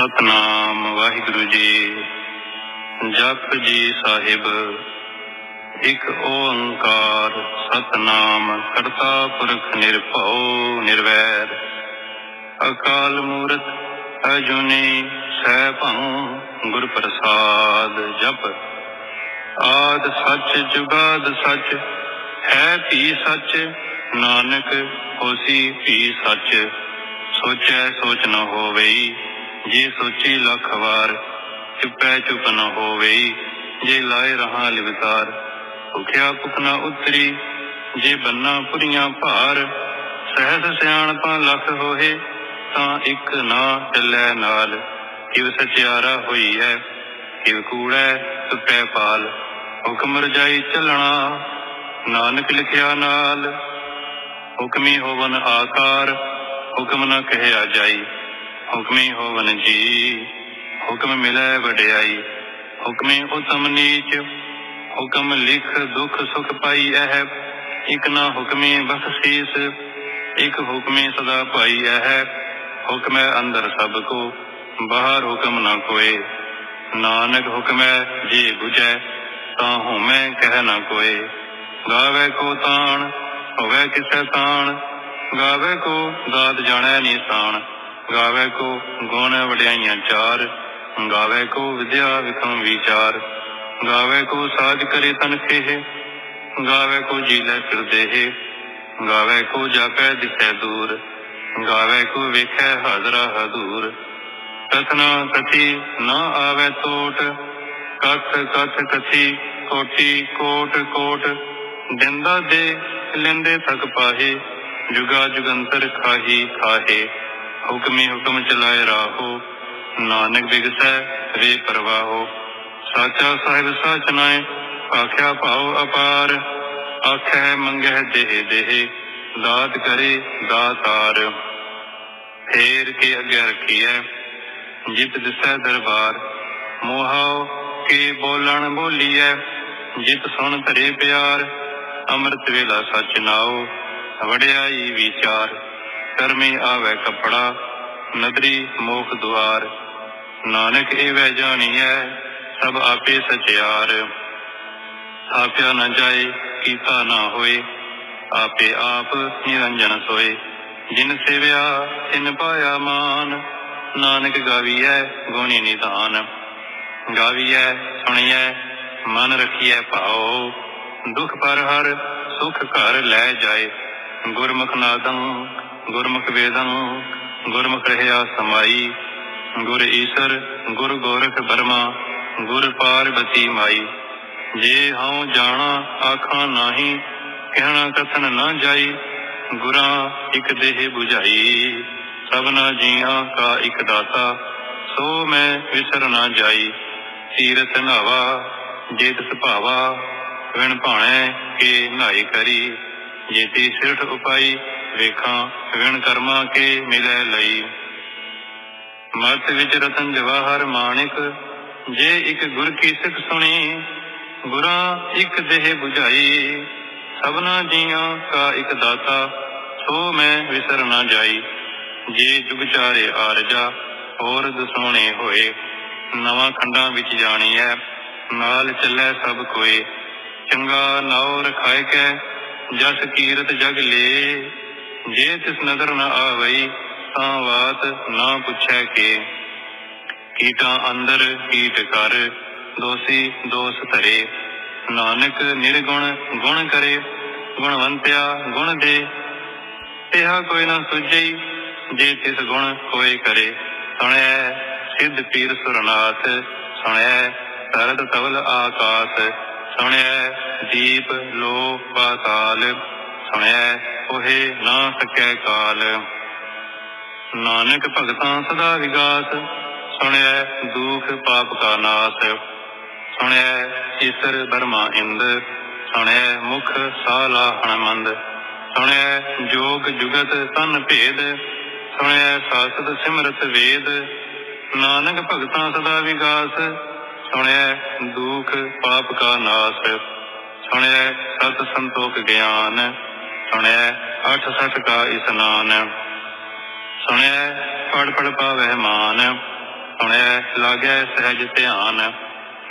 ਸਤਨਾਮ ਵਾਹਿਗੁਰੂ ਜੀ। ਜਪ ਜੀ ਸਾਹਿਬ, ਇੱਕ ਓੰਕਾਰ ਸਤਨਾਮ ਕਰਤਾ ਪੁਰਖ ਨਿਰਭਉ ਨਿਰਵੈਰ। ਅਕਾਲ ਮੂਰਤ ਅਜੂਨੀ ਸੈਭੰ ਗੁਰ ਪ੍ਰਸਾਦ ਜਪ। ਆਦ ਸੱਚ ਜੁਗਾਦ ਸੱਚ, ਹੈ ਭੀ ਸੱਚ? ਨਾਨਕ ਹੋਸੀ ਭੀ ਸੱਚ? ਸੋਚੈ ਸੋਚ ਨ ਹੋਵਈ। ਜੇ ਸੋਚੀ ਲੱਖ ਵਾਰ ਚੁੱਪੈ ਚੁੱਪ ਨ ਹੋਵਈ ਜੇ ਲਾਏ ਰਹਾ ਲਿਵਤਾਰ, ਭੁਖਿਆ ਭੁਖ ਨ ਉਤਰੀ, ਜੇ ਬੰਨਾ ਪੁਰੀਆਂ ਭਾਰ, ਸਹਿਸ ਸਿਆਣਪਾਂ ਲੱਖ ਹੋਏ, ਤਾਂ ਇੱਕ ਨਾ ਚੱਲੈ ਨਾਲ, ਕਿਵ ਸਚਿਆਰਾ ਹੋਈ ਹੈ ਕਿਵ ਕੂੜੈ ਸੁਪੈ ਪਾਲ, ਹੁਕਮ ਰਜਾਈ ਚੱਲਣਾ, ਨਾਨਕ ਲਿਖਿਆ ਨਾਲ, ਹੁਕਮੀ ਹੋਵਨ ਆਕਾਰ, ਹੁਕਮ ਨਾ ਕਹਿਆ ਜਾਈ। ਹੁਕਮੀ ਹੋਵਨ ਜੀ ਹੁਕਮ ਮਿਲੈ ਵਡਿਆਈ, ਹੁਕਮੀ ਉਤਮ ਨੀਚ, ਹੁਕਮ ਲਿਖ ਦੁਖ ਸੁਖ ਪਾਈ ਇਹ ਇਕ ਨਾ ਹੁਕਮੀ ਬਖਸ਼ੀਸ ਇਕ ਹੁਕਮੀ ਸਦਾ ਪਾਈ ਇਹ ਹੁਕਮੈ ਅੰਦਰ ਸਭ ਕੋ, ਬਾਹਰ ਹੁਕਮ ਨਾ ਕੋਏ, ਨਾਨਕ ਹੁਕਮੈ ਜੇ ਬੁਝੈ, ਤਾਂ ਹਉਮੈ ਕਹਿ ਨਾ ਕੋਏ, ਗਾਵੇ ਕੋ ਤਾਣ, ਹੋਵੇ ਕਿਸੈ ਤਾਣ, ਗਾਵੇ ਕੋ ਦਾਤ ਜਾਣੈ ਨਿਸ਼ਾਨ ਗਾਵੇ ਕੋ ਗੁਣ ਵਡਿਆਈਆਂ ਚਾਰ, ਗਾਵੇ ਕੋ ਵਿਦਿਆ ਵਿਖਮ ਵਿਚਾਰ, ਗਾਵੇ ਕੋ ਸਾਜ ਕਰੇ ਤਨ ਖੇਹ ਗਾਵੇ ਕੋ ਜੀਲੇ ਫਿਰਦੇ ਗਾਵੇ ਕੋ ਜਾਪੈ ਦਿਸੈ ਦੂਰ, ਗਾਵੇ ਕੋ ਵੇਖੈ ਹਾਜ਼ਰਾ ਹਦੂਰ। ਕਥਨਾ ਕਥੀ ਨਾ ਆਵੇ ਟੋਟ ਕਥ ਕਥ ਕਥੀ ਕੋਟੀ ਕੋਟ ਕੋਟ, ਦਿੰਦਾ ਦੇ ਲੈਂਦੇ ਥਕ ਪਾਹੇ, ਜੁਗਾ ਜੁਗੰਤਰ ਖਾਹੀ ਖਾਹੇ। ਹੁਕਮੀ ਹੁਕਮ ਚਲਾਏ ਰਾਹੋ ਨਾਨਕ ਬਿਗਸੈ ਰੇ ਪਰਵਾਹੋ। ਸਾਚਾ ਸਾਹਿਬ ਸਾਚ ਨਾਏ ਆਖਿਆ ਭਾਉ ਅਪਾਰ। ਆਖੈ ਮੰਗਹਿ ਦੇਹ ਦੇਹ, ਦਾਤ ਕਰੇ ਦਾਤਾਰ। ਫੇਰ ਕੇ ਅੱਗੇ ਰੱਖੀਐ, ਜਿਤ ਦਿਸੈ ਦਰਬਾਰ। ਮੋਹਾਉ ਕੇ ਬੋਲਣ ਬੋਲੀਐ, ਜਿਤ ਸੁਣ ਧਰੇ ਪਿਆਰ। ਅੰਮ੍ਰਿਤ ਵੇਲਾ ਸਚ ਨਾਉ, ਵਡਿਆਈ ਵਿਚਾਰ। ਕਰਮੀ ਆਵੇ ਕਪੜਾ ਨਦਰੀ ਮੋਖ ਦੁਆਰ। ਨਾਨਕ ਏਵੈ ਜਾਣੀਐ, ਸਭ ਆਪੇ ਸਚਿਆਰ। ਥਾਪਿਆ ਨਾ ਜਾਏ, ਕੀਤਾ ਨਾ ਹੋਏ, ਆਪੇ ਆਪ ਨਿਰੰਜਨ ਸੋਏ। ਜਿਨ ਸੇਵਿਆ, ਤਿਨ ਪਾਇਆ ਮਾਨ। ਨਾਨਕ ਗਾਵੀਐ ਗੁਣੀ ਨਿਧਾਨ। ਗਾਵੀਐ, ਸੁਣੀਐ, ਮਨ ਰਖੀਐ ਭਾਉ। ਦੁਖ ਪਰ ਹਰ ਸੁਖ ਘਰ ਲੈ ਜਾਏ। ਗੁਰਮੁਖ ਨਾਦੰ ਗੁਰਮੁਖ ਵੇਦੰ, ਗੁਰਮੁਖ ਰਹਿਆ ਸਮਾਈ, ਗੁਰ ਈਸਰ, ਗੁਰ ਗੋਰਖ ਬਰਮਾ, ਗੁਰ ਪਾਰਬਤੀ ਮਾਈ। ਜੇ ਹਉ ਜਾਣਾ ਆਖਾਂ ਨਾਹੀ, ਕਹਿਣਾ ਕਥਨ ਨਾ ਜਾਈ, ਗੁਰਾਂ ਇਕ ਦੇਹ 부ਝਾਈ ਸਭਨਾ ਜੀਆਂ ਕਾ ਇਕ ਦਾਤਾ, ਸੋ ਮੈਂ ਵਿਸਰ ਨਾ ਜਾਈ। ਤੀਰਥ ਨਾਵਾ, ਜੇ ਤਿਸ ਭਾਵਾ ਵਿਣ ਭਾਣੇ ਕੇ ਨਾਈ ਕਰੀ। ਜੇਤੀ ਸਿਰਠ ਉਪਾਈ ਵੇਖਾਂ ਵਿਣ ਕਰਮਾ ਕੇ ਮਿਲੈ ਲਈ। ਮਤ ਵਿੱਚ ਰਤਨ ਜਵਾਹਰ ਮਾਣਿਕ ਜੇ ਇੱਕ ਗੁਰ ਕੀ ਸਿੱਖ ਸੁਣੀ, ਗੁਰਾਂ ਇੱਕ ਦੇਹ 부ਝਾਈ ਸਭਨਾ ਜੀਆਂ ਕਾ ਇੱਕ ਦਾਤਾ, ਸੋ ਮੈਂ ਵਿਸਰ ਨਾ ਜਾਈ। ਜੇ ਜੁਗ ਚਾਰੇ ਆਰਜਾ, ਹੋਰ ਦਸੋਣੇ ਹੋਏ। ਨਵਾਂ ਖੰਡਾਂ ਵਿੱਚ ਜਾਣੀ ਐ ਨਾਲ ਚੱਲੇ ਸਭ ਕੋਏ। ਚੰਗਾ ਨਾਉ ਰਖਾਇ ਕੈ, ਜਸ ਕੀਰਤ ਜਗ ਲੇ। ਜੇ ਤਿਸ ਨਦਰ ਨ ਆਵਈ, ਤਾਂ ਬਾਤ ਨਾ ਪੁੱਛੈ ਕੇ। ਕੀਟਾਂ ਅੰਦਰ ਕੀਟ ਕਰ, ਦੋਸੀ ਦੋਸ ਧਰੇ। ਨਾਨਕ ਨਿਰਗੁਣ ਗੁਣ ਕਰੇ, ਗੁਣਵੰਤਿਆ ਗੁਣ ਦੇ। ਇਹਾ ਕੋਈ ਨਾ ਸੁਝਈ, ਜੇ ਤਿਸ ਗੁਣ ਕੋਈ ਕਰੇ। ਸੁਣਿਆ ਸਿੱਧ ਪੀਰ ਸੁਰਨਾਥ ਸੁਣਿਆ ਤਰਤ ਤਵਲ ਆਕਾਸ। ਸੁਣਿਆ ਦੀਪ ਲੋ ਪਾਤਾਲ ਸੁਣਿਆ ਉਹੇ ਨਾ ਸਕੈ ਕਾਲ। ਨਾਨਕ ਭਗਤਾਂ ਸਦਾ ਵਿਗਾਸ, ਸੁਣਿਐ ਦੁਖ ਪਾਪ ਕਾ ਨਾਸ। ਸੁਣਿਐ ਈਸਰ ਬਰਮਾ ਇੰਦ, ਸੁਣਿਐ ਮੁਖ ਸਾਲਾ ਹਣਮੰਦ। ਸੁਣਿਐ ਜੋਗ ਜੁਗਤ ਤਨ ਭੇਦ, ਸੁਣਿਐ ਸਾਸਤ ਸਿਮਰਤ ਵੇਦ। ਨਾਨਕ ਭਗਤਾਂ ਸਦਾ ਵਿਗਾਸ, ਸੁਣਿਐ ਦੁਖ ਪਾਪ ਕਾ ਨਾਸ। ਸੁਣਿਐ ਸਤ ਸੰਤੋਖ ਗਿਆਨ ਸੁਣਿਐ ਅਠ ਸਠ ਕਾ ਇਸਨਾਨ ਸੁਣਿਐ ਪੜ ਪੜ ਪਾਵਹਿ ਮਾਨ ਸੁਣਿਆ ਲਾਗੈ ਸਹਿਜ ਧਿਆਨ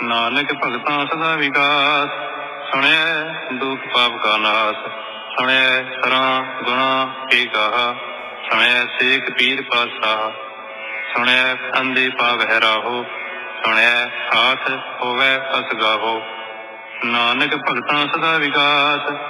ਨਾਨਕ ਭਗਤਾਂ ਸਦਾ ਵਿਗਾਸ ਸੁਣਿਆ ਦੁਖ ਪਾਪ ਕਾ ਨਾਸ। ਸੁਣਿਆ ਸਰਾਂ ਗੁਣਾ ਕੇ ਗਾਹਾ। ਸੁਣਿਆ ਸੇਖ ਪੀਰ ਪਾਸਾ। ਸੁਣਿਆ ਅੰਦੇ ਪਾਵਹਿ ਰਾਹੋ। ਸੁਣਿਆ ਹਾਥ ਹੋਵੇ ਅਸਗਾਹੋ ਨਾਨਕ ਭਗਤਾਂ ਸਦਾ ਵਿਕਾਸ।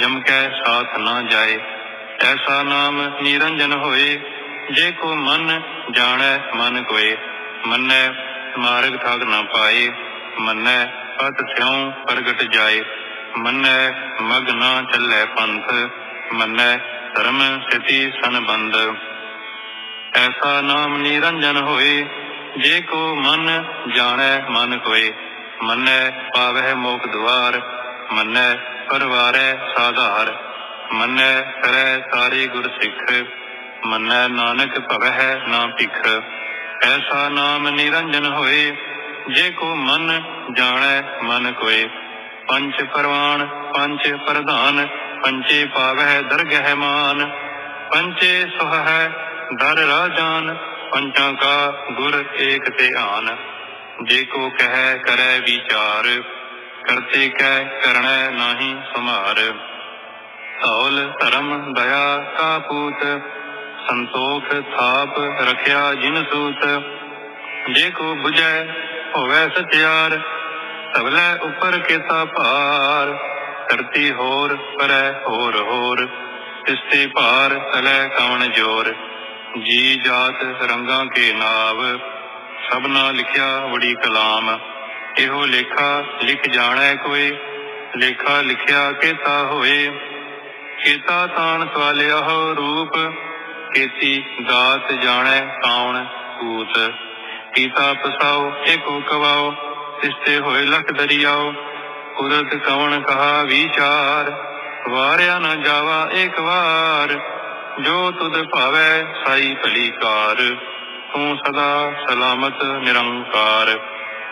ਜਮ ਕੈ ਸਾਥ ਨਾ ਜਾਏ, ਐਸਾ ਨਾਮ ਨਿਰੰਜਨ ਹੋਏ, ਜੇ ਕੋ ਮਨ ਜਾਣੈ ਮਨ ਕੋਏ, ਮੰਨੈ ਮਾਰਗ ਥਾਗ ਨਾ ਪਾਏ, ਮੰਨੈ ਪਤ ਸਿਉ ਪ੍ਰਗਟ ਜਾਏ, ਮੰਨੈ ਮਗ ਨਾ ਚੱਲੈ ਪੰਥ, ਮੰਨੈ ਧਰਮ ਸਿਤੀ ਸੰਬੰਧ। ਐਸਾ ਨਾਮ ਨਿਰੰਜਨ ਹੋਏ, ਜੇ ਕੋ ਮਨ ਜਾਣੈ ਮਨ ਕੋਏ, ਮੰਨੈ ਪਾਵਹਿ ਮੋਖ ਦੁਆਰ, ਮੰਨੈ ਪਰਵਾਰੈ ਸਾਧਾਰ, ਮੰਨੈ ਕਰੈ ਸਾਰੇ ਗੁਰ ਸਿੱਖ, ਮੰਨੈ ਨਾਨਕ ਭਵਹਿ ਨਾ ਭਿਖ। ਐਸਾ ਨਾਮ ਨਿਰੰਜਨ ਹੋਏ, ਜੇ ਕੋ ਮਨ ਜਾਣੈ ਮਨ ਕੋਏ। ਪੰਚ ਪਰਵਾਨ ਪੰਚ ਪ੍ਰਧਾਨ ਪੰਚੇ ਪਾਵਹਿ ਦਰਗਹਿ ਮਾਨ। ਪੰਚੇ ਸੁਹ ਹੈ ਦਰ ਰਾਜਾਨ ਪੰਚਾਂ ਕਾ ਗੁਰ ਏਕ ਤੇ ਆਨ। ਜੇ ਕੋ ਕਹਿ ਕਰੈ ਵਿਚਾਰ ਕਰਤੇ ਕਹਿ ਕਰਣੈ ਨਾਹੀ ਸੁਮਾਰ ਧੌਲ ਧਰਮ ਦਇਆ ਕਾ ਪੂਤ, ਸੰਤੋਖ ਥਾਪ ਰਖਿਆ ਜਿਨ ਸੂਤ। ਜੇ ਕੋ 부ਜੈ ਹੋਵੇ ਸਚਿਆਰ ਸਭਲੇ ਉੱਪਰ ਕੀਤਾ ਭਾਰ। ਕਰਤੀ ਹੋਰ ਕਰੈ ਹੋਰ ਹੋਰ, ਤਿਸਤੇ ਭਾਰ ਤਲੇ ਕਵਣ ਜੋਰ। ਜੀ ਜਾਤ ਰੰਗਾਂ ਕੇ ਨਾਵ, ਸਭਨਾ ਲਿਖਿਆ ਵੜੀ ਕਲਾਮ। ਇਹੋ ਲੇਖਾ ਲਿਖ ਜਾਣੈ ਕੋਈ, ਲੇਖਾ ਲਿਖਿਆ ਕੀਤਾ ਹੋਏ। ਕੀਤਾ ਤਾਣ ਸਵਾਲਿਆ ਹੋ ਰੂਪ ਕੀਤੀ ਦਾਤ ਜਾਣੈ ਕੌਣ ਕੂਤ। ਕੀਤਾ ਪਸਾਓ ਏਕੋ ਕਵਾਓ ਤਿਸਤੇ ਹੋਏ ਲਖ ਦਰਿਆਓ ਕੁਦਰਤ ਕਵਣ ਕਹਾ ਵਿਚਾਰ, ਵਾਰਿਆ ਨਾ ਜਾਵਾ ਏਕ ਵਾਰ। ਜੋ ਤੁਧ ਭਾਵੈ ਸਾਈ ਭਲੀ ਕਾਰ, ਤੂੰ ਸਦਾ ਸਲਾਮਤ ਨਿਰੰਕਾਰ।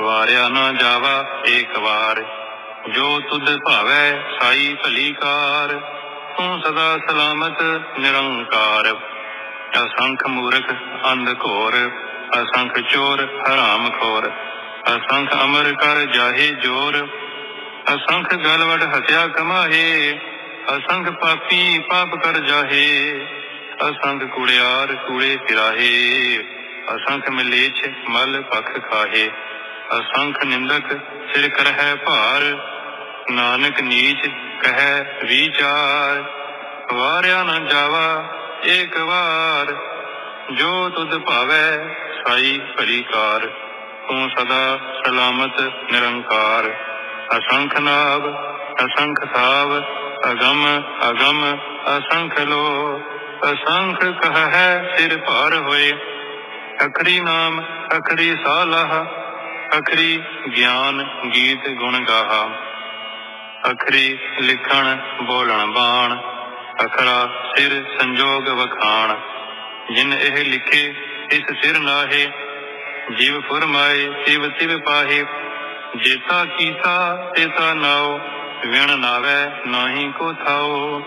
ਵਾਰਿਆ ਨਾ ਜਾਵਾ ਏਕ ਵਾਰ। ਜੋ ਤੁਧ ਭਾਵੈ ਸਾਈ ਭਲੀ ਕਾਰ, ਤੂੰ ਸਦਾ ਸਲਾਮਤ ਨਿਰੰਕਾਰ। ਅਸੰਖ ਮੂਰਖ ਅੰਧ ਘੋਰ, ਅਸੰਖ ਚੋਰ ਹਰਾਮ ਖੋਰ। ਅਸੰਖ ਅਮਰ ਕਰ ਜਾਹੇ ਜੋਰ, ਅਸੰਖ ਗਲਵਟ ਹਤਿਆ ਕਮਾਹੇ। ਅਸੰਖ ਪਾਪੀ ਪਾਪ ਕਰ ਜਾਹੇ, ਅਸੰਖ ਕੁੜਿਆਰ ਕੂੜੇ ਫਿਰਾਹੇ। ਅਸੰਖ ਮਲੇਛ ਮਲ ਪਖ ਖਾਹੇ। ਅਸੰਖ ਨਿੰਦਕ ਸਿਰ ਕਰਹਿ ਭਾਰ, ਨਾਨਕ ਨੀਚ ਕਹਿ ਵਿਚਾਰ। ਵਾਰਿਆ ਨਾ ਜਾਵਾ ਏਕ ਵਾਰ, ਜੋ ਤੁਧ ਭਾਵੈ ਸਾਈ ਭਲੀ ਕਾਰ ਤੂੰ ਸਦਾ ਸਲਾਮਤ ਨਿਰੰਕਾਰ। ਅਸੰਖ ਨਾਭ ਅਸੰਖ ਸਾਵ, ਅਗਮ ਅਗਮ, ਅਸੰਖ ਲੋ। ਅਸੰਖ ਕਹ ਹੈ ਸਿਰ ਭਾਰ ਹੋਏ, ਅਖਰੀ ਨਾਮ, ਅਖਰੀ ਸਾਲਾਹ ਅਖਰੀ ਗਿਆਨ ਗੀਤ ਗੁਣ ਗਾਹਾ। ਅਖਰੀ ਲਿਖਣ ਬੋਲਣ ਬਾਣ, ਅਖਰਾ ਸਿਰ ਸੰਜੋਗ ਵਖਾਣ। ਜਿਨ ਇਹ ਲਿਖੇ, ਇਸ ਸਿਰ ਨਾਹੇ। ਜੀਵ ਫੁਰਮਾਏ, ਸਿਵ ਤਿਵ ਪਾਹੇ। ਜੇਤਾ ਕੀਤਾ, ਤੇਤਾ ਨਾਉ। ਵਿਣ ਨਾਵੇ, ਨਾਹੀ ਕੋ ਥਾਉ।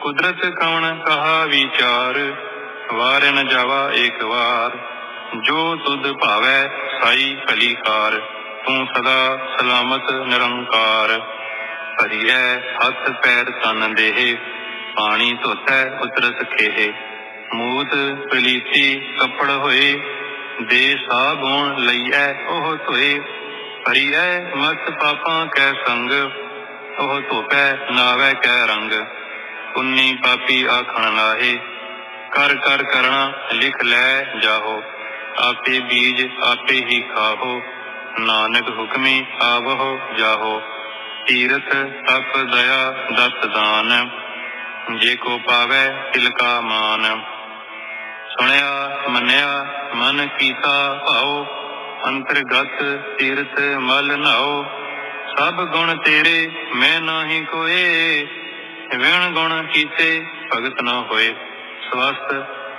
ਕੁਦਰਤ ਕਵਣ ਕਹਾ ਵਿਚਾਰ। ਵਾਰ ਜਾਵਾ ਏਕ ਵਾਰ। ਜੋ ਤੁਧ ਭਾਵੈ ਸਾਈ ਭਲੀ ਕਾਰ ਤੂੰ ਸਦਾ ਸਲਾਮਤ, ਨਿਰੰਕਾਰ। ਭਰੀਐ ਹੱਥ ਪੈਰ ਤਨ ਦੇਹ, ਪਾਣੀ ਧੋਤੈ ਉਤਰਸ ਖੇਹ। ਮੂਤ ਪਲੀਤੀ ਕੱਪੜ ਹੋਏ, ਦੇ ਸਾਬੁਣ ਲਈਐ ਉਹ ਧੋਏ। ਪਰੀਐ ਮਤ ਪਾਪਾਂ ਕੈ ਸੰਗ, ਉਹ ਧੋਪੈ ਨਾਵੇ ਕੈ ਰੰਗ। ਪੁੰਨੀ ਪਾਪੀ ਆਖਣ ਲਾਹੇ ਕਰ ਕਰ ਕਰਣਾ ਲਿਖ ਲੈ ਜਾਹੋ। ਆਪੇ ਬੀਜ ਆਪੇ ਹੀ ਖਾਹੋ, ਨਾਨਕ ਹੁਕਮੀ ਆਵਹੋ, ਜਾਹੋ। ਤੀਰਥ ਤਪ ਦਇਆ ਦਤ ਦਾਨ, ਜੇ ਕੋ ਪਾਵੈ ਤਿਲ ਮਾਨ। ਸੁਣਿਆ, ਮੰਨਿਆ, ਮਨ ਕੀਤਾ ਭਾਉ, ਅੰਤਰਗਤ ਤੀਰਥ ਮਲ ਨਾਉ। ਸਭ ਗੁਣ ਤੇਰੇ, ਮੈਂ ਨਾਹੀ ਕੋਏ। ਵਿਣ ਗੁਣ ਕੀਤੇ ਭਗਤ ਨਾ ਹੋਏ। ਸਵਸਤ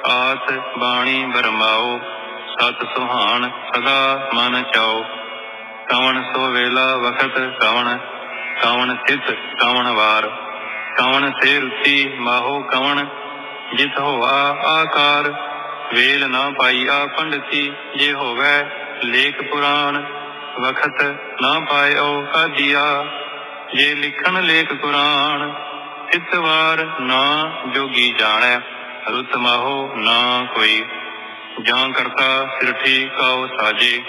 ਆਸ ਬਾਣੀ ਬਰਮਾਓ ਸਤ ਸੁਹਾਣ ਸਦਾ ਮਨ ਚਾਓ ਕਵਣ ਸੋ ਵੇਲਾ ਵਖਤ ਕਵਣ ਕਵਣ ਸਿਤ ਕਵਣ ਵਾਰ। ਕਵਣ ਸੇ ਰੁਚੀ ਮਾਹੋ ਕਵਣ, ਜਿਤ ਹੋਆ ਆਕਾਰ। ਵੇਲ ਨਾ ਪਾਈਆ ਪੰਡਤੀ, ਜੇ ਹੋਵੇ ਲੇਖ ਪੁਰਾਣ। ਵਖਤ ਨਾ ਪਾਇਓ ਕਾਜੀਆ ਜੇ ਲਿਖਣ ਲੇਖ ਕੁਰਾਨ। ਇਤਵਾਰ ਨਾ ਜੋਗੀ ਜਾਣੈ, ਰੁਤ ਮਾਹੋ ਨਾ ਕੋਈ। ਜਾਂ ਕਰਤਾ ਸਿਰਠੀ ਕਾਉ ਸਾਜੇ,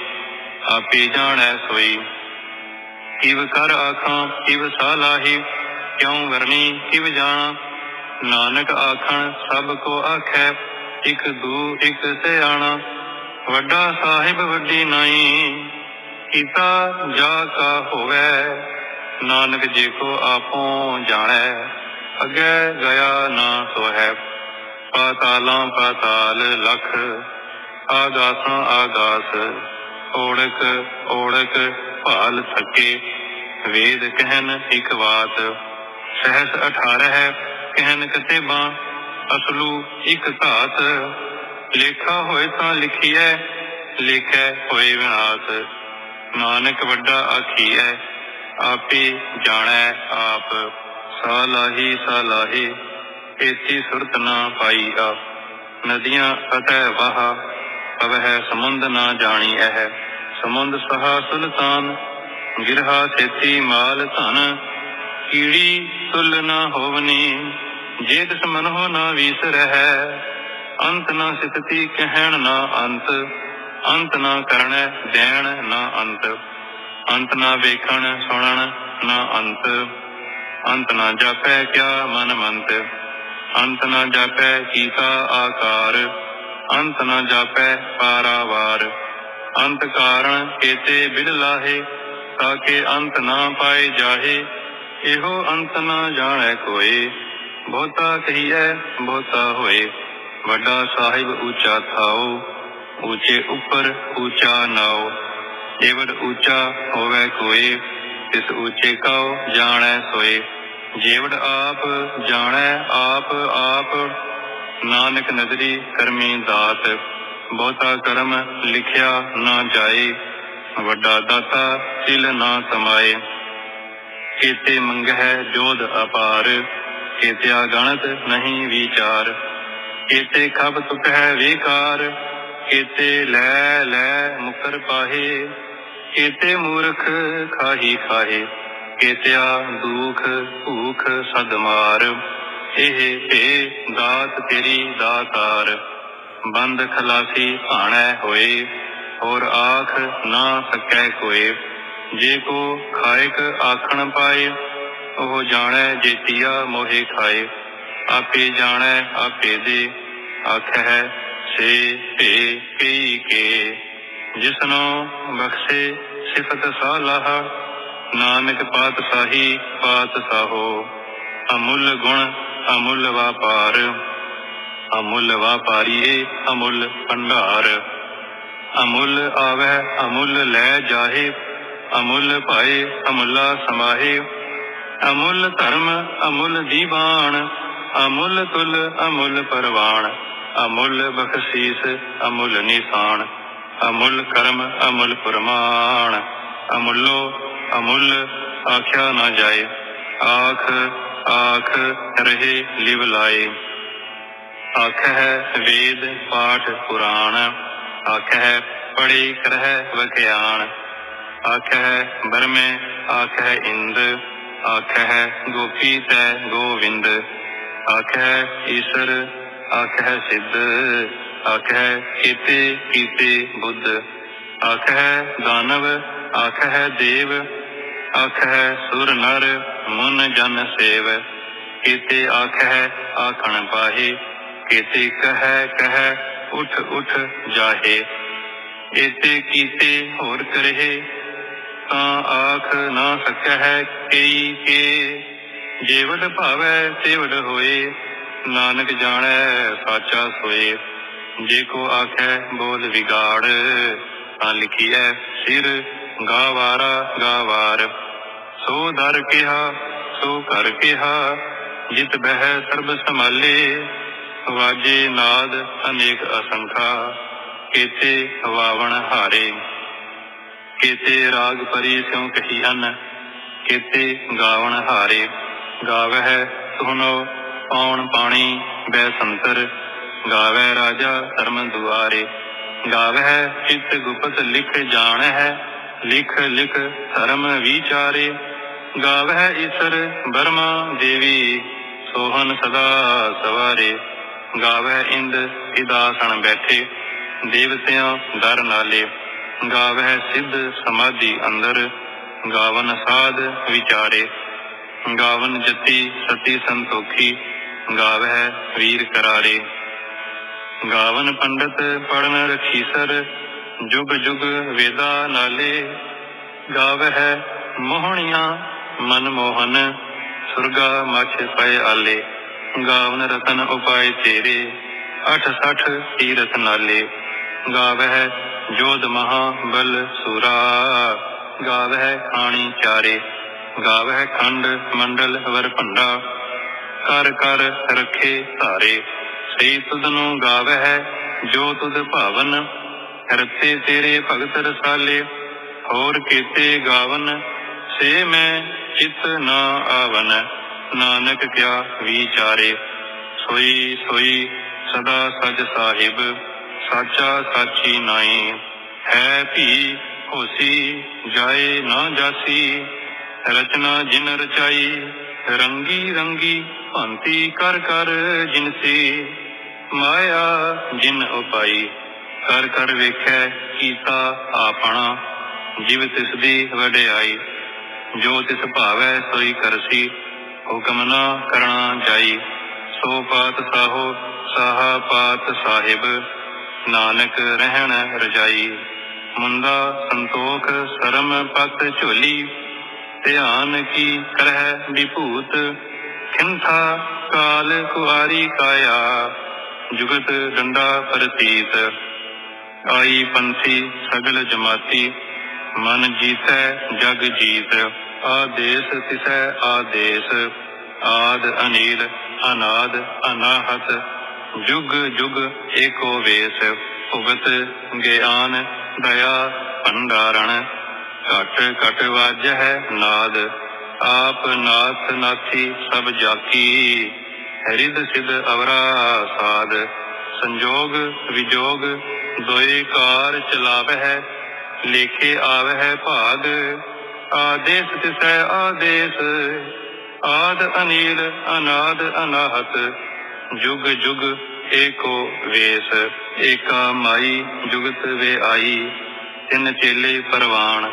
ਆਪੇ ਜਾਣੈ ਸੋਈ ਕਿਵ ਕਰ ਆਖਾਂ, ਕਿਵ ਸਾਲਾਹੀ ਕਿਉ ਵਰਨੀ ਕਿਵ ਜਾਣਾ? ਨਾਨਕ ਆਖਣ, ਸਭ ਕੋ ਆਖੈ, ਇਕ ਦੂ, ਇਕ ਸਿਆਣਾ। ਵੱਡਾ ਸਾਹਿਬ ਵੱਡੀ ਨਾਈ, ਕੀਤਾ ਜਾ ਕਾ ਹੋਵੇ। ਨਾਨਕ ਜੇ ਕੋ ਆਪੋ ਜਾਣੈ, ਅੱਗੇ ਗਿਆ ਨਾ ਸੋ ਹੈ ਪਾਤਾਲਾਂ ਪਾਤਾਲ ਲਖ ਆਗਾਸਾਂ ਆਗਾਸ ਓੜਕ ਓੜਕ ਭਾਲ ਥਕੇ ਵੇਦ ਕਹਿਨ ਇਕ ਬਾਤ ਸਹਸ 18 ਹੈ ਕਹਿਨ ਕਤੇਬਾਂ, ਅਸਲੂ ਇਕ ਧਾਤ ਲੇਖਾ ਹੋਏ ਤਾਂ ਲਿਖੀਐ, ਲੇਖੈ ਹੋਏ ਵਿਨਾਸ਼। ਨਾਨਕ ਵੱਡਾ ਆਖੀਐ, ਆਪੇ ਜਾਣੈ ਆਪ। ਸਾਲਾਹੀ ਸਾਲਾਹੀ ਏਤੀ ਸੁਰਤ ਨਾ ਪਾਈ ਆ ਨਦੀਆਂ ਅਤੈ ਵਾਹ ਅਵਹਿ ਸਮੁੰਦ ਨਾ ਜਾਣੀ ਐ ਸਮੁੰਦ ਸਹਾ ਸੁਲਤਾਨ ਗਿਰਹਾ ਸੇਤੀ ਮਾਲ ਧਨ। ਕੀੜੀ ਤੁਲ ਨਾ ਹੋਵਨੀ, ਜੇ ਤਿਸ ਮਨੋ ਨਾ ਵੀਸਰਹਿ ਅੰਤ ਨਾ ਸਿਤਤੀ ਕਹਿਣ ਨਾ ਅੰਤ ਅੰਤ ਨਾ ਕਰਣੈ ਦੇਣ ਨਾ ਅੰਤ। ਅੰਤ ਨਾ ਵੇਖਣ ਸੁਣਨ ਨਾ ਅੰਤ। ਅੰਤ ਨਾ ਜਾਪੈ ਕਿਆ ਮਨ ਮੰਤ। ਅੰਤ ਨਾ ਜਾਪੈ ਕੀਤਾ ਆਕਾਰ। ਅੰਤ ਨਾ ਜਾਪੈ ਪਾਰਾਵਾਰ। ਅੰਤ ਕਾਰਣ ਕੇਤੇ ਬਿਲ ਲਾਹੇ ਤਾਕੇ ਅੰਤ ਨਾ ਪਾਏ ਜਾਹੇ। ਇਹੋ ਅੰਤ ਨਾ ਜਾਣੈ ਕੋਏ। ਬਹੁਤਾ ਕਹੀਐ, ਬਹੁਤਾ ਹੋਏ। ਵੱਡਾ ਸਾਹਿਬ ਉੱਚਾ ਥਾਓ, ਉੱਚੇ ਉੱਪਰ ਉੱਚਾ ਨਾਓ। ਏਵਡ ਉੱਚਾ ਹੋਵੇ ਕੋਏ, ਤਿਸ ਉੱਚੇ ਕਉ ਜਾਣੈ ਸੋਏ। ਜੇਵਡ ਆਪ ਜਾਣੈ, ਆਪ ਆਪ ਨਾਨਕ ਨਜ਼ਰੀ ਕਰਮੀ ਦਾਤ, ਬਹੁਤਾ ਕਰਮ ਲਿਖਿਆ ਨਾ ਜਾਏ, ਵੱਡਾ ਦਾਤਾ ਸਿਲ ਨਾ ਸਮਾਏ ਕੀਤੇ ਮੰਗਹਿ ਜੋਧ ਅਪਾਰ, ਕੀਤਿਆ ਗਣਤ ਨਹੀਂ ਵਿਚਾਰ। ਕੀਤੇ ਖਬ ਤੁਟਹਿ ਵੇਕਾਰ, ਕੀਤੇ ਲੈ ਲੈ ਮੁਕਰ ਪਾਹੇ। ਕੀਤੇ ਮੂਰਖ ਖਾਹੀ ਖਾਹੇ, ਕੀਤਿਆ ਦੁਖ ਭੂਖ ਸਦਮਾਰ। ਇਹ ਭੇ ਦਾਤ ਤੇਰੀ ਦਾਤਾਰ, ਬੰਦ ਖਲਾਸੀ ਭਾਣੈ ਹੋਏ, ਹੋਰ ਆਖ ਨਾ ਸਕੈ ਕੋਏ। ਜੇ ਕੋ ਖਾਇਕ ਆਖਣ ਪਾਏ, ਉਹ ਜਾਣੈ ਜੇਤੀਆ ਮੋਹਿ ਖਾਏ। ਆਪੇ ਜਾਣੈ, ਆਪੇ ਦੇ ਆਖੈ ਸੇ ਭੇ ਕਈ ਕੇ। ਜਿਸਨੋ ਬਖਸ਼ੇ ਸਿਫਤ ਸਾਲਾਹ, ਨਾਨਕ ਪਾਤਸ਼ਾਹੀ ਪਾਤਸ਼ਾਹੋ, ਅਮੁੱਲ ਗੁਣ ਅਮੁੱਲ ਵਾਪਾਰ। ਅਮੁੱਲ ਵਾਪਾਰੀਏ ਅਮੁੱਲ ਭੰਡਾਰ। ਅਮੁੱਲ ਆਵੈ, ਅਮੁੱਲ ਲੈ ਜਾਹੇ। ਅਮੁੱਲ ਭਾਏ, ਅਮੁੱਲਾ ਸਮਾਹੇ। ਅਮੁੱਲ ਧਰਮ, ਅਮੁੱਲ ਦੀਵਾਨ। ਅਮੁੱਲ ਤੁਲ, ਅਮੁੱਲ ਪਰਵਾਨ। ਅਮੁੱਲ ਬਖਸ਼ੀਸ, ਅਮੁੱਲ ਨਿਸ਼ਾਨ। ਅਮੁੱਲ ਕਰਮ, ਅਮੁੱਲ ਪ੍ਰਮਾਣ। ਅਮੁੱਲੋ ਅਮੁੱਲ ਆਖਿਆ ਨਾ ਜਾਏ। ਆਖ ਆਖ ਰਹੇ ਲਿਵ ਲਾਏ। ਆਖ ਹੈ ਵੇਦ ਪਾਠ ਪੁਰਾਣ। ਆਖ ਹੈ ਪੜੀ ਕਰਹਿ ਵਖਿਆਣ। ਆਖ ਹੈ ਬਰਮੇ ਆਖ ਹੈ ਇੰਦ। ਆਖ ਹੈ ਗੋਪੀ ਤੈ ਗੋਵਿੰਦ। ਆਖ ਹੈ ਈਸ਼ਰ ਆਖ ਹੈ ਸਿੱਧ। ਆਖ ਹੈ ਕੀਤੇ ਕੀਤੇ ਬੁੱਧ। ਆਖ ਹੈ ਦਾਨਵ ਆਖ ਹੈ ਦੇਵ। ਆਖਹਿ ਸੁਰ ਨਰ। ਮਨ ਜਨ ਸੇਵ, ਕੀਤੇ ਆਖਹਿ ਆਖਣ ਪਾਹੇ, ਕੀਤੇ ਕਹੈ ਕਹੈ ਉਠ ਉਠ ਜਾਹੇ। ਏਤੇ ਕੀਤੇ ਹੋਰ ਕਰਹਿ ਤਾਂ ਆਖ ਨਾ ਸਕਹਿ ਕਈ ਕੇ। ਜੇਵਡ ਭਾਵੈ ਤੇਵਡ ਹੋਏ, ਨਾਨਕ ਜਾਣੈ ਸਾਚਾ ਸੋਏ। ਜੇ ਕੋ ਆਖੈ ਬੋਲ ਵਿਗਾੜ, ਤਾਂ ਲਿਖੀਐ ਸਿਰ ਗਾਵਾਰਾ ਗਾਵਾਰ। ਸੋ ਦਰ ਕਿਹਾ, ਸੋ ਕਰ ਕਿਹਾ, ਜਿਤ ਬਹਿ ਸਰਬ ਸੰਭਾਲੇ। ਵਾਜੇ ਨਾਦ ਅਨੇਕ ਅਸੰਖਾ, ਕੀਤੇ ਵਾਵਣ ਹਾਰੇ। ਕੀਤੇ ਰਾਗ ਪਰੀ ਸਿਉ ਕਹੀ ਹਨ, ਕੀਤੇ ਗਾਵਣ ਹਾਰੇ। ਗਾਵਹਿ ਸੁਨੋ ਪੌਣ ਪਾਣੀ ਬੈ ਸੰਤਰ। ਗਾਵੈ ਰਾਜਾ ਧਰਮ ਦੁਆਰੇ। ਗਾਵਹਿ ਚਿਤ ਗੁਪਤ ਲਿਖ ਜਾਣ ਹੈ ਲਿਖ ਲਿਖ ਧਰਮ ਵਿਚਾਰੇ। ਗਾਵਹਿ ਈਸਰ ਬਰਮਾ ਦੇਵੀ ਸੋਹਨ ਸਦਾ ਸਵਾਰੇ। ਗਾਵਹਿ ਇੰਦ ਇਦਾਸਣ ਬੈਠੇ ਦੇਵਤਿਆਂ ਦਰ ਨਾਲੇ। ਗਾਵਹਿ ਸਿੱਧ ਸਮਾਧੀ ਅੰਦਰ, ਗਾਵਨ ਸਾਧ ਵਿਚਾਰੇ। ਗਾਵਨ ਜਤੀ ਸਤੀ ਸੰਤੋਖੀ, ਗਾਵਹਿ ਵੀਰ ਕਰਾਰੇ। ਗਾਵਨ ਪੰਡਤ ਪੜਨ ਰਖੀਸਰ, ਜੁਗ ਜੁਗ ਵੇਦਾ ਨਾਲੇ। ਗਾਵਹਿ ਮੋਹਣੀਆਂ ਮਨ ਮੋਹਨ ਸੁਰਗਾ ਮਛ ਪਏ ਆਲੇ। ਗਾਵਨ ਰਤਨ ਉਪਾਏ ਤੇਰੇ ਅਠ ਸਠ ਤੀਰਥ ਨਾਲੇ। ਗਾਵਹਿ ਜੋਧ ਮਹਾ ਬਲ ਸੂਰਾ। ਗਾਵਹਿ ਖਾਣੀ ਚਾਰੇ। ਗਾਵਹਿ ਖੰਡ ਮੰਡਲ ਵਰ ਭੰਡਾ। ਕਰ ਕਰ ਰਖੇ ਧਾਰੇ। ਸਈ ਤੁਧ ਨੂੰ ਗਾਵਹਿ ਜੋ ਤੁਧ ਭਾਵਨ। ਰਤੇ ਤੇਰੇ ਭਗਤ ਰਸਾਲੇ। ਹੋਰ ਕੀਤੇ ਗਾਵਨ ਸੇ ਮੈਂ ਚਿਤ ਨਾ ਆਵਨ। ਨਾਨਕ ਕਿਆ ਵਿਚਾਰੇ। ਸੋਈ ਸੋਈ ਸਦਾ ਸਜ ਸਾਹਿਬ, ਸਾਚਾ ਸਾਚੀ ਨਾਈ ਹੈ ਭੀ ਹੋਸੀ, ਜਾਏ ਨਾ ਜਾਸੀ। ਰਚਨਾ ਜਿਨ ਰਚਾਈ, ਰੰਗੀ ਰੰਗੀ ਭੰਤੀ ਕਰ ਕਰ ਜਿਨਸੀ। ਮਾਇਆ ਜਿਨ ਉਪਾਈ, ਕਰ ਕਰ ਵੇਖੈ ਕੀਤਾ ਆਪਣਾ। ਜਿਵ ਤਿਸ ਦੀ ਵਡਿਆਈ। ਜੋ ਤਿਸ ਭਾਵੈ ਸੋਈ ਕਰਸੀ, ਹੁਕਮ ਨਾ ਕਰਣਾ ਜਾਈ। ਸੋ ਪਾਤ ਸਾਹੋ, ਸਾਹਾ ਪਾਤ ਸਾਹਿਬ, ਨਾਨਕ ਰਹਿਣ ਰਜਾਈ। ਮੁੰਦਾ ਸੰਤੋਖ ਸਰਮ ਪਤ ਝੋਲੀ, ਧਿਆਨ ਕੀ ਕਰਹਿ ਵਿਭੂਤ ਖਿੰਥਾ ਕਾਲ ਕੁਆਰੀ ਕਾਇਆ। ਜੁਗਤ ਡੰਡਾ ਪ੍ਰਤੀਤ, ਆਈ ਪੰਥੀ ਸਗਲ ਜਮਾਤੀ। ਮਨ ਜੀਤੈ, ਜਗ ਜੀਤ, ਆਦੇਸ ਤਿਸੈ, ਆਦੇਸ। ਆਦ ਅਨੀਲ, ਅਨਾਦ, ਅਨਾਹਤ, ਜੁਗ ਜੁਗ ਏਕੋ ਵੇਸ। ਭੁਗਤ ਗਿਆਨ, ਦਇਆ, ਭੰਡਾਰਣ, ਘਟ ਘਟ ਵਾਜਹਿ ਨਾਦ। ਆਪ ਨਾਥ ਨਾਥੀ ਸਭ ਜਾਕੀ ਹਰਿਦ ਸਿਧ ਅਵਰਾ ਸਾਧ। ਸੰਜੋਗ, ਵਿਜੋਗ, ਦੋਏ ਕਾਰ ਚਲਾਵਹਿ ਲੇਖੇ ਆਵਹਿ ਭਾਗ, ਆਦੇਸ ਤਿਸੈ ਆਦੇਸ। ਆਦ ਅਨੀਲ, ਅਨਾਦ ਅਨਾਹਤ, ਜੁਗ ਜੁਗ ਏਕੋ ਵੇਸ। ਏਕਾ ਮਾਈ, ਜੁਗਤ ਵੇ ਆਈ, ਤਿੰਨ ਚੇਲੇ ਪਰਵਾਨ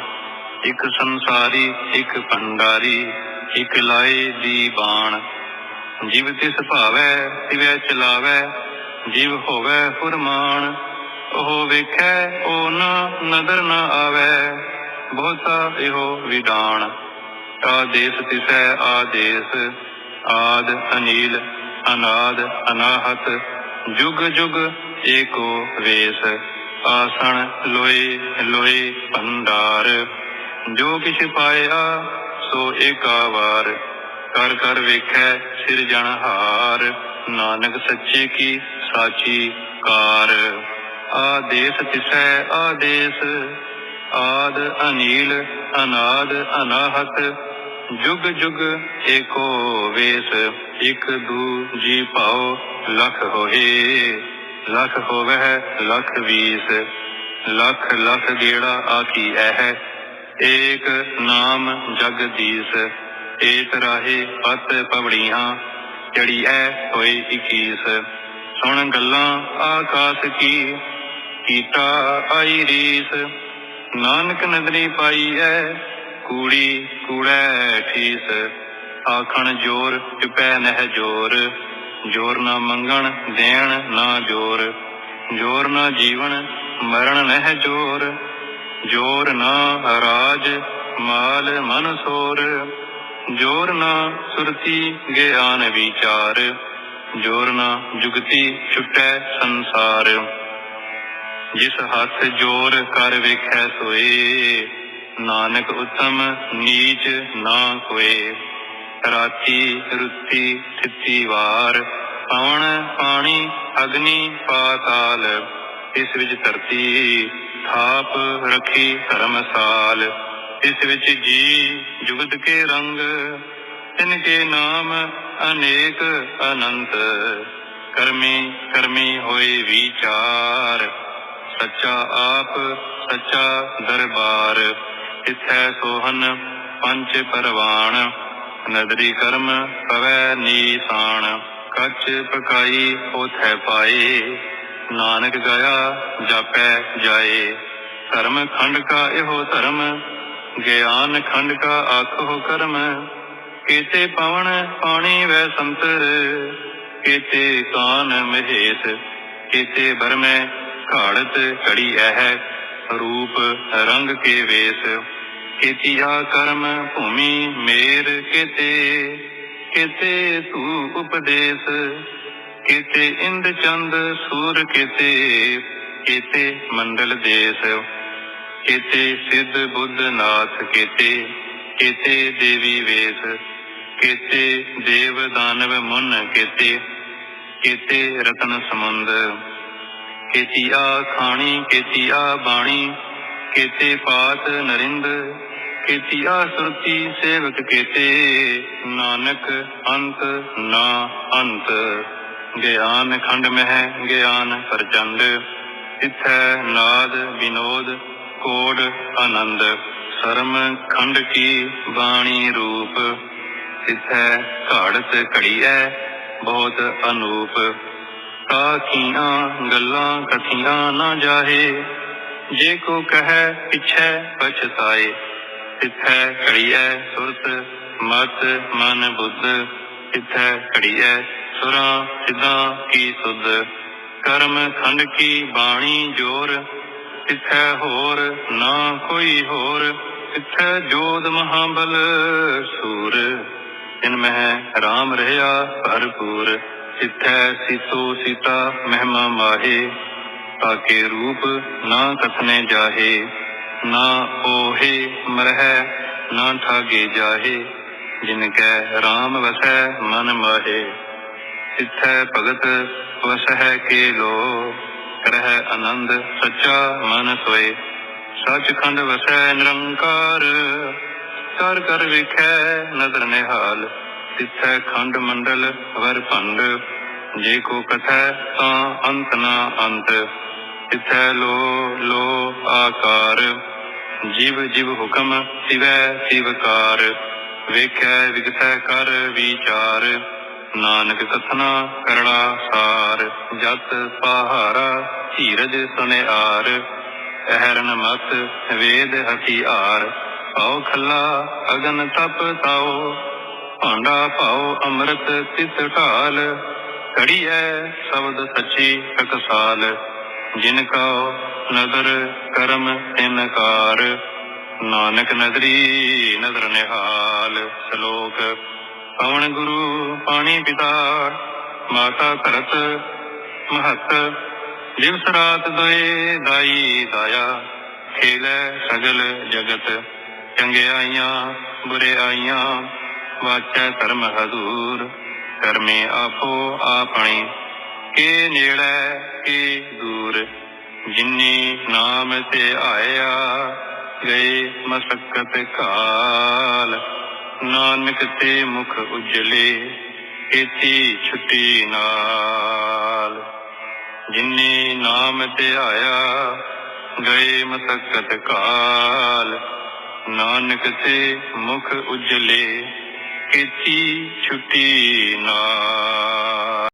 ਇਕ ਸੰਸਾਰੀ, ਇੱਕ ਭੰਡਾਰੀ, ਇਕ ਲਾਏ ਦੀ ਬਾਣ। ਜਿਵ ਤਿਸ ਭਾਵੈ, ਤਿਵੈ ਚਲਾਵੈ, ਜਿਵ ਹੋਵੈ ਫੁਰਮਾਨ। ਉਹ ਵੇਖੈ ਉਹ ਨਾ ਨਦਰ ਨਾ ਆਵੈ, ਬਹੁਤਾ ਇਹੋ ਵਿਦਾਨ ਆਦੇਸ ਤਿਸੈ ਆਦੇਸ, ਆਦ ਅਨੀਲ, ਅਨਾਦ ਅਨਾਹਤ, ਜੁਗ ਜੁਗ ਏਕੋ ਵੇਸ। ਆਸਣ ਲੋਏ ਲੋਏ ਭੰਡਾਰ, ਜੋ ਕਿਛ ਪਾਇਆ ਸੋ ਏਕਾ ਵਾਰ। ਕਰ ਕਰ ਵੇਖੈ ਸਿਰਜਣਹਾਰ, ਨਾਨਕ ਸੱਚੇ ਕੀ ਸਾਚੀ ਕਾਰ। ਆਦੇਸ ਤਿਸੈ ਆਦੇਸ, ਆਦ ਅਨੀਲ, ਅਨਾਦ ਅਨਾਹਤ, ਜੁਗ ਜੁਗ ਏਕੋ ਵੇਸ, ਇਕ ਦੂ ਜੀ ਭਾਉ ਲਖ ਹੋਏ। ਲਖ ਹੋਵਹਿ, ਲਖ ਵੀਸ, ਲਖ ਲਖ ਗੇੜਾ ਆਖੀ ਐਹ, ਏਕ ਨਾਮ ਜਗਦੀਸ਼ ਏਕ ਰਾਹੇ ਪਤ ਪਵੜੀਆਂ, ਚੜੀ ਐ ਹੋਏ 21 ਸੁਣ ਗੱਲਾਂ ਆਕਾਸ ਕੀ ਕੀਤਾ ਆਈ ਰੀਸ। ਨਾਨਕ ਨਦਰੀ ਪਾਈ ਐ, ਕੂੜੀ ਕੂੜੈ ਠੀਸ। ਆਖਣ ਜੋਰ, ਚੁਪੈ ਨਹਿ ਜੋਰ। ਜੋਰ ਨਾ ਮੰਗਣ, ਦੇਣ ਨਾ ਜੋਰ। ਜੋਰ ਨਾ ਜੀਵਨ, ਮਰਨ ਨਹਿ ਜੋਰ। ਜੋਰ ਨਾ ਰਾਜ, ਮਾਲ ਮਨ ਸੋਰ। ਜੋਰ ਨਾ ਸੁਰਤੀ ਗਿਆਨ ਵਿਚਾਰ। ਜੋਰ ਨਾ ਜੁਗਤੀ ਛੁਟੈ ਸੰਸਾਰ। ਜਿਸ ਹੱਥ ਜੋਰ ਕਰ ਵੇਖੈ ਸੋਏ, ਨਾਨਕ ਉਤਮ ਨੀਚ ਨਾ ਕੋਏ। ਰਾਤੀ ਰੁੱਤੀ ਥਿੱਤੀ ਵਾਰ, ਪਵਨ ਪਾਣੀ ਅਗਨੀ ਪਾਤਾਲ, ਇਸ ਵਿੱਚ ਧਰਤੀ ਥਾਪ ਰੱਖੀ ਧਰਮਸਾਲ ਇਸ ਵਿੱਚ ਜੀ ਜੁਗਤ ਕੇ ਰੰਗ, ਤਿਨ ਕੇ ਨਾਮ ਅਨੇਕ ਅਨੰਤ। ਕਰਮੀ ਕਰਮੀ ਹੋਏ ਵਿਚਾਰ ਸੱਚਾ ਆਪ, ਸੱਚਾ ਦਰਬਾਰ। ਇਥੈ ਸੋਹਨ ਪੰਜ ਪਰਵਾਨ ਨਦਰੀ ਕਰਮ ਪਵੈ ਨੀਸਾਨ ਕੱਚ ਪਕਾਈ ਉਥੈ ਪਾਏ। ਨਾਨਕ ਗਿਆ ਜਾਪੈ ਜਾਏ। ਧਰਮ ਖੰਡ ਕਾ ਇਹੋ ਧਰਮ। ਗਿਆਨ ਖੰਡ ਕਾ ਆਖੋ ਕਰਮ। ਕੀਤੇ ਪਵਨ ਪਾਣੀ ਵੈ ਸੰਤਰ। ਕੀਤੇ ਕਾਨ ਮਹੇਸ਼। ਕੀਤੇ ਬਰਮੈ ਘਾੜਤ ਘੜੀ ਇਹ ਰੂਪ ਰੰਗ ਕੇ ਵੇਸ। ਕੀਤੀਆ ਕਰਮ ਭੂਮੀ ਮੇਰ ਕੀਤੇ ਕੀਤੇ ਤੂ ਉਪਦੇਸ਼। ਕੀਤੇ ਇੰਦ ਚੰਦ ਸੂਰ ਕੀਤੇ ਕੀਤੇ ਮੰਡਲ ਦੇਸ। ਕੀਤੇ ਸਿੱਧ ਬੁੱਧ ਨਾਥ ਕਿਤੇ, ਕੀਤੇ ਦੇਵੀ ਵੇਸ। ਕੀਤੇ ਦੇਵ ਦਾਨਵ ਮੁਨ ਕੀਤੇ ਕੀਤੇ ਰਤਨ ਸਮੁੰਦ। ਕੀਤੀਆ ਖਾਣੀ ਕੀਤੀਆ ਬਾਣੀ ਕੀਤੇ ਪਾਤ ਨਰਿੰਦ ਕੀਤੀਆ ਸੁਰਤੀ ਸੇਵਕ ਕੀਤੇ ਨਾਨਕ ਅੰਤ ਨਾ ਅੰਤ। ਗਿਆਨ ਖੰਡ ਮਹਿ, ਗਿਆਨ ਪ੍ਰਚੰਡ ਇਥੈ ਨਾਦ ਵਿਨੋਦ ਕੋਡ ਆਨੰਦ। ਸਰਮ ਖੰਡ ਕੀ ਬਾਣੀ ਰੂਪ ਇਥੈ ਘਾੜਤ ਘੜੀਐ ਬਹੁਤ ਅਨੂਪ। ਤਾਕੀਆਂ ਗੱਲਾਂ ਕਥੀਆਂ ਨਾ ਜਾਹੇ। ਜੇ ਕੋ ਕਹੈ ਪਿਛੈ ਪਛਤਾਏ ਇਥੈ ਘੜੀਐ ਸੁਰਤ, ਮਤ, ਮਨ, ਬੁੱਧ। ਇਥੈ ਘੜੀਐ ਸੁਰਾਂ, ਸਿੱਧਾਂ ਕੀ ਸੁਧ। ਕਰਮ ਖੰਡ ਕੀ ਬਾਣੀ ਜੋਰ ਇਥੈ ਹੋਰ ਨਾ ਕੋਈ ਹੋਰ। ਇਥੈ ਜੋਦ ਮਹਾਬਲ ਸੂਰ। ਤਿਨ ਮਹਿ ਰਾਮ ਰਹਾ ਭਰਪੂਰ। ਇਥੈ ਸੀਤੋ ਸੀਤਾ ਮਹਿਮਾ ਮਾਹੇ, ਤਾਕੇ ਰੂਪ ਨਾ ਕਥਨੇ ਜਾਹੇ, ਨਾ ਓਹੇ ਮਰਹਿ, ਨਾ ਠਾਗੇ ਜਾਹੇ, ਜਿਨ ਕੈ ਰਾਮ ਵਸੈ ਮਨ ਮਾਹੇ। ਇਥੈ ਭਗਤ ਵਸਹਿ ਕੇ ਲੋ, ਕਰਹਿ ਆਨੰਦ ਸੱਚਾ ਮਨ ਸੋਏ। ਸੱਚਖੰਡ ਵਸੈ ਨਿਰੰਕਾਰ, ਕਰ ਕਰ ਵੇਖੈ ਨਦਰ ਨਿਹਾਲ। ਤਿਥੈ ਖੰਡ ਮੰਡਲ, ਵਰ ਭੰਡ। ਜੇ ਕੋ ਕਥੈ ਤਾਂ ਅੰਤ ਨਾ ਅੰਤ। ਤਿਥੈ ਲੋ ਲੋ ਆਕਾਰ। ਜਿਵ ਜਿਵ ਹੁਕਮ ਸਿਵੈ ਸਿਵਕਾਰ ਵੇਖੈ ਵਿਗਸੈ ਕਰ ਵਿਚਾਰ। ਨਾਨਕ ਕਥਨਾ ਕਰੜਾ ਸਾਰ। ਜਤ ਪਹਾਰਾ ਧੀਰਜ ਸੁਨਿਆਰ। ਅਹਰਨ ਮਤ ਵੇਦ ਹਥਿਆਰ ਪਾਉ ਖੱਲਾ ਅਗਨ ਤਪ ਤਾਉ। ਭਾਂਡਾ ਪਾਉ ਅੰਮ੍ਰਿਤ ਤਿਤ ਢਾਲ, ਘੜੀਐ ਸ਼ਬਦ ਸੱਚੀ ਟਕਸਾਲ। ਜਿਨ ਕਉ ਨਦਰ ਕਰਮ ਤਿਨਕਾਰ ਨਾਨਕ ਨਦਰੀ ਨਦਰ ਨਿਹਾਲ। ਸ਼ਲੋਕ, ਪਵਨ ਗੁਰੂ ਪਾਣੀ ਪਿਤਾ, ਮਾਤਾ ਧਰਤ ਮਹਤ। ਦਿਵਸ ਰਾਤ ਦੋਏ ਦਾਈ ਦਾਇਆ, ਖੇਲੇ ਸਗਲ ਜਗਤ। ਚੰਗਿਆਈਆਂ ਬੁਰਿਆਈਆਂ ਵਾਚੈ ਧਰਮ ਹਜ਼ੂਰ, ਕਰਮੇ ਆਪੋ ਆਪਣੀ। ਕੇ ਨੇੜੇ, ਕੇ ਦੂਰ, ਜਿਨੀ ਨਾਮ ਤੇ ਆਇਆ, ਗਏ ਮਸਕਤ ਕਾਲ। ਨਾਨਕ ਤੇ ਮੁਖ ਉਜਲੇ ਏਤੀ ਛੁੱਟੀ ਨਾਲ। ਜਿਨੀ ਨਾਮ ਤੇ ਆਇਆ, ਗਏ ਮਸਕਤ ਕਾਲ। ਨਾਨਕ ਤੇ ਮੁਖ ਉਜਲੇ ਕੀਤੀ ਛੁੱਟੀ ਨਾਲ